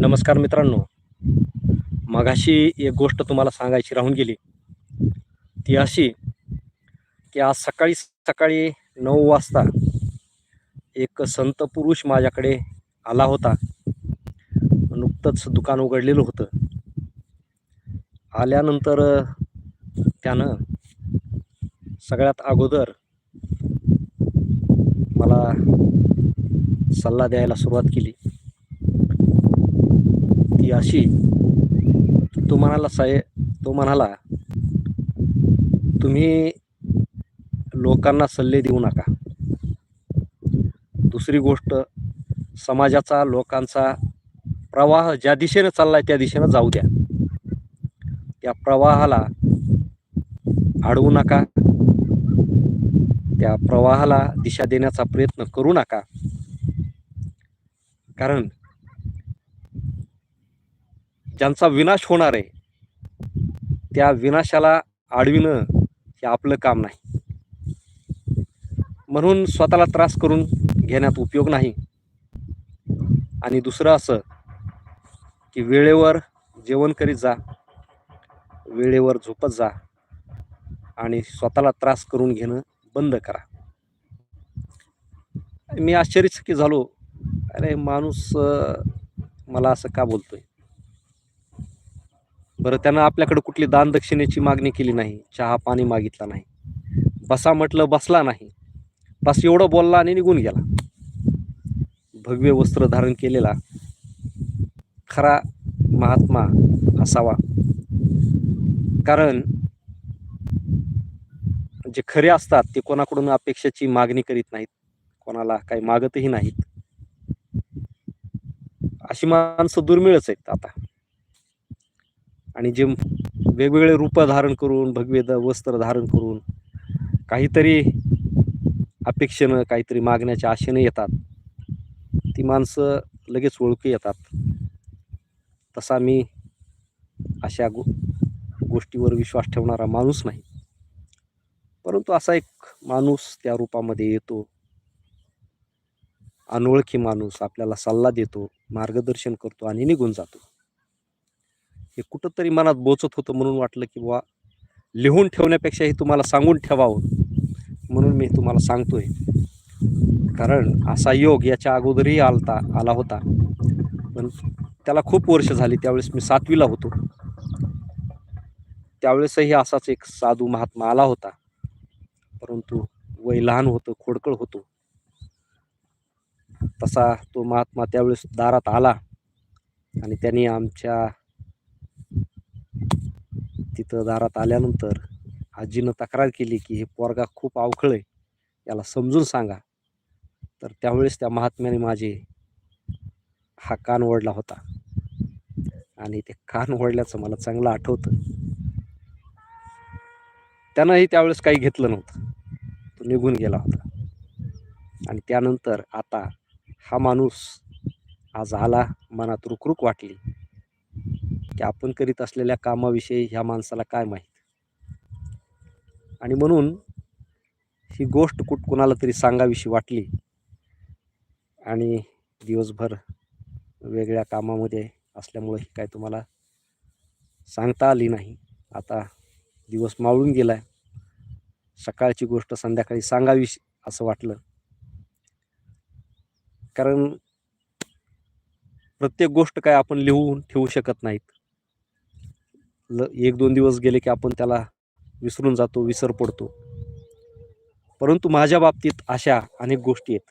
नमस्कार मित्रांनो. मगाशी एक गोष्ट तुम्हाला सांगायची राहून गेली. ती अशी की आज सकाळी सकाळी नऊ वाजता एक संत पुरुष माझ्याकडे आला होता. नुकतंच दुकान उघडलेलं होतं. आल्यानंतर त्यानं सगळ्यात अगोदर मला सल्ला द्यायला सुरुवात केली. ही अशी तो म्हणाला साहेब तो म्हणाला तुम्ही लोकांना सल्ले देऊ नका. दुसरी गोष्ट समाजाचा लोकांचा प्रवाह ज्या दिशेनं चाललाय त्या दिशेनं जाऊ द्या. त्या प्रवाहाला अडवू नका. त्या प्रवाहाला दिशा देण्याचा प्रयत्न करू नका. कारण ज्यांचा विनाश होणार आहे त्या विनाशाला आडविणं हे आपलं काम नाही. म्हणून स्वतःला त्रास करून घेण्यात उपयोग नाही. आणि दुसरं असं की वेळेवर जेवण करीत जा वेळेवर झोपत जा आणि स्वतःला त्रास करून घेणं बंद करा. मी आश्चर्यचकित झालो. अरे माणूस मला असं का बोलतोय? बरं त्यानं आपल्याकडे कुठली दान दक्षिणेची मागणी केली नाही चहा पाणी मागितला नाही बसा म्हटलं बसला नाही बस एवढं बोलला आणि निघून गेला. भगवे वस्त्र धारण केलेला खरा महात्मा असावा. कारण जे खरे असतात ते कोणाकडून अपेक्षाची मागणी करीत नाहीत कोणाला काही मागतही नाहीत. अशी माणसं दुर्मिळच आहेत आता. आणि जे वेगवेगळे रूप धारण करून भगवे वस्त्र धारण करून काहीतरी अपेक्षेनं काहीतरी मागण्याच्या आशेनं येतात. ती माणसं लगेच ओळखू येतात. तसा मी अशा गो गोष्टीवर विश्वास ठेवणारा माणूस नाही. परंतु असा एक माणूस त्या रूपामध्ये येतो. अनोळखी माणूस आपल्याला सल्ला देतो मार्गदर्शन करतो आणि निघून जातो. हे कुठंतरी मनात बोचत होतं म्हणून वाटलं की बुवा लिहून ठेवण्यापेक्षा हे तुम्हाला सांगून ठेवावं म्हणून मी तुम्हाला सांगतोय. कारण असा योग याच्या अगोदरही आलता आला होता. पण त्याला खूप वर्ष झाली त्यावेळेस मी सातवीला होतो. त्यावेळेसही असाच एक साधू महात्मा आला होता. परंतु वय लहान होतं खोडकळ होतो. तसा तो महात्मा त्यावेळेस दारात आला आणि त्यांनी आमच्या तिथं दारात आल्यानंतर आजीनं तक्रार केली की हे पोरगा खूप अवखळ आहे याला समजून सांगा. तर त्यावेळेस त्या महात्म्याने माझे हा कान ओढला होता. आणि ते कान ओढल्याचं मला चांगलं आठवतं. त्यांनाही त्यावेळेस काही घेतलं नव्हतं. तो निघून गेला होता. आणि त्यानंतर आता हा माणूस आज आला मनात रुकरुक वाटली. की आपण करीत असलेल्या कामाविषयी ह्या माणसाला काय माहीत? आणि म्हणून ही गोष्ट कुठ कुणाला तरी सांगावीशी वाटली आणि दिवसभर वेगळ्या कामामध्ये असल्यामुळे ही काय तुम्हाला सांगता आली नाही. आता दिवस मावळून गेलाय. सकाळची गोष्ट संध्याकाळी सांगावी असं वाटलं. कारण प्रत्येक गोष्ट काय आपण लिहून ठेवू शकत नाहीत. ल एक दोन दिवस गेले की आपण त्याला विसरून जातो विसर पडतो. परंतु माझ्या बाबतीत अशा अनेक गोष्टी आहेत.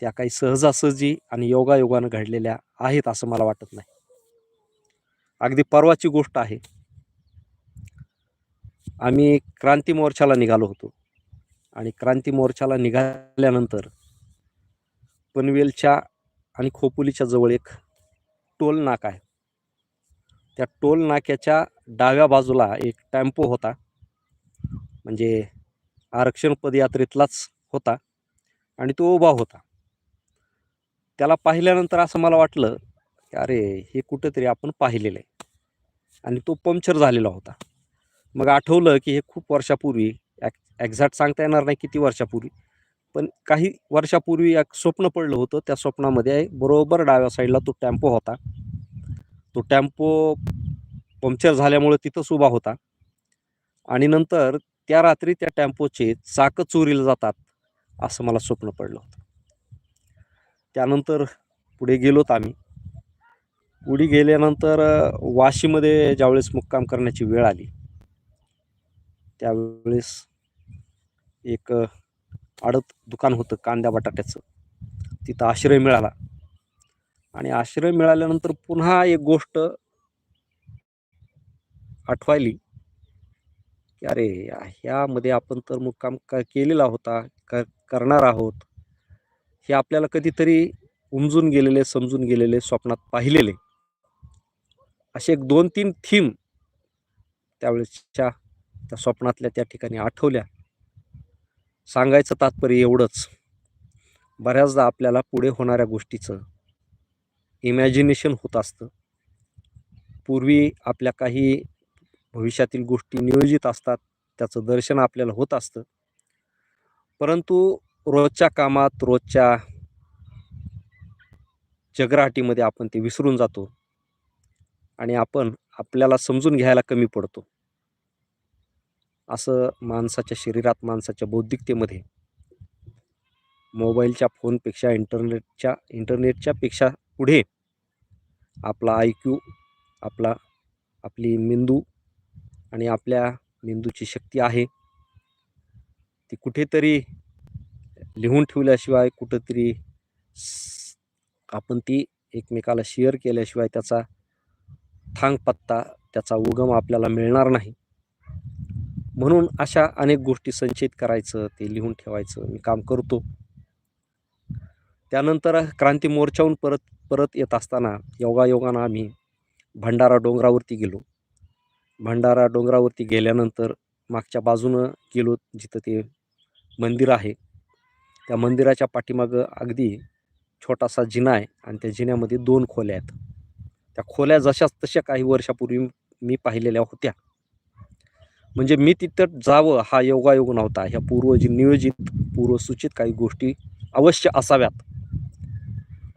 त्या काही सहजासहजी आणि योगायोगानं घडलेल्या आहेत असं मला वाटत नाही. अगदी परवाची गोष्ट आहे. आम्ही क्रांती मोर्चाला निघालो होतो. आणि क्रांती मोर्चाला निघाल्यानंतर पनवेलच्या आणि खोपोलीच्या जवळ एक टोल नाका आहे. त्या टोल नाक्याच्या डाव्या बाजूला एक टॅम्पो होता. म्हणजे आरक्षण पदयात्रेतलाच होता आणि तो उभा होता. त्याला पाहिल्यानंतर असं मला वाटलं की अरे हे कुठंतरी आपण पाहिलेलं आहे. आणि तो पंक्चर झालेला होता. मग आठवलं की हे खूप वर्षापूर्वी ॲक एक्झॅक्ट सांगता येणार नाही किती वर्षापूर्वी पण काही वर्षापूर्वी एक स्वप्न पडलं होतं. त्या स्वप्नामध्ये बरोबर डाव्या साईडला तो टेम्पो होता. तो टेम्पो पंक्चर झाल्यामुळे तिथंच उभा होता. आणि नंतर त्या रात्री त्या टेम्पोचे चाकं चोरीला जातात असं मला स्वप्न पडलं होतं. त्यानंतर पुढे गेलोत आम्ही. पुढे गेल्यानंतर वाशीमध्ये ज्यावेळेस मुक्काम करण्याची वेळ आली त्यावेळेस एक आडत दुकान होतं कांद्या बटाट्याचं. तिथं आश्रय मिळाला. आणि आश्रय मिळाल्यानंतर पुन्हा एक गोष्ट आठवायली की अरे ह्यामध्ये आपण तर मुक्काम क केलेला होता क करणार आहोत. हे आपल्याला कधीतरी उमजून गेलेले समजून गेलेले स्वप्नात पाहिलेले. असे एक दोन तीन थीम त्यावेळेसच्या त्या स्वप्नातल्या त्या ठिकाणी आठवल्या. सांगायचं तात्पर्य एवढंच. बऱ्याचदा आपल्याला पुढे होणाऱ्या गोष्टीचं इमॅजिनेशन होत असतं. पूर्वी आपल्या काही भविष्यातील गोष्टी नियोजित असतात त्याचं दर्शन आपल्याला होत असतं. परंतु रोजच्या कामात रोजच्या जगराटीमध्ये आपण ते विसरून जातो आणि आपण आपल्याला समजून घ्यायला कमी पडतो. असं माणसाच्या शरीरात माणसाच्या बौद्धिकतेमध्ये. मोबाईलच्या फोनपेक्षा इंटरनेटच्या इंटरनेटच्या पेक्षा पुढे आपला आय क्यू आपला आपली मेंदू आणि आपल्या मेंदूची शक्ती आहे. ती कुठेतरी लिहून ठेवल्याशिवाय कुठंतरी आपण ती एकमेकाला शेअर केल्याशिवाय त्याचा थांग पत्ता त्याचा उगम आपल्याला मिळणार नाही. म्हणून अशा अनेक गोष्टी संचित करायचं ते लिहून ठेवायचं मी काम करतो. त्यानंतर क्रांती मोर्चाहून परत परत येत असताना योगायोगानं आम्ही भंडारा डोंगरावरती गेलो. भंडारा डोंगरावरती गेल्यानंतर मागच्या बाजूनं गेलो जिथं ते मंदिर आहे. त्या मंदिराच्या पाठीमागं अगदी छोटासा जिना आहे आणि त्या जिन्यामध्ये दोन खोल्या आहेत. त्या खोल्या जशाच तशा काही वर्षापूर्वी मी पाहिलेल्या होत्या. म्हणजे मी तिथं जावं हा योगायोग नव्हता. ह्या पूर्वजी नियोजित पूर्वसूचित काही गोष्टी अवश्य असाव्यात.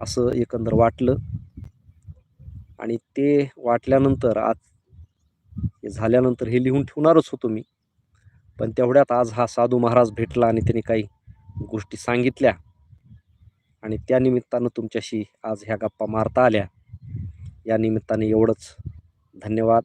असं एकंदर वाटलं. आणि ते वाटल्यानंतर आज हे झाल्यानंतर हे लिहून ठेवणारच होतो मी. पण तेवढ्यात आज हा साधू महाराज भेटला आणि त्याने काही गोष्टी सांगितल्या. आणि त्या निमित्तानं तुमच्याशी आज ह्या गप्पा मारता आल्या. या निमित्ताने एवढंच. धन्यवाद.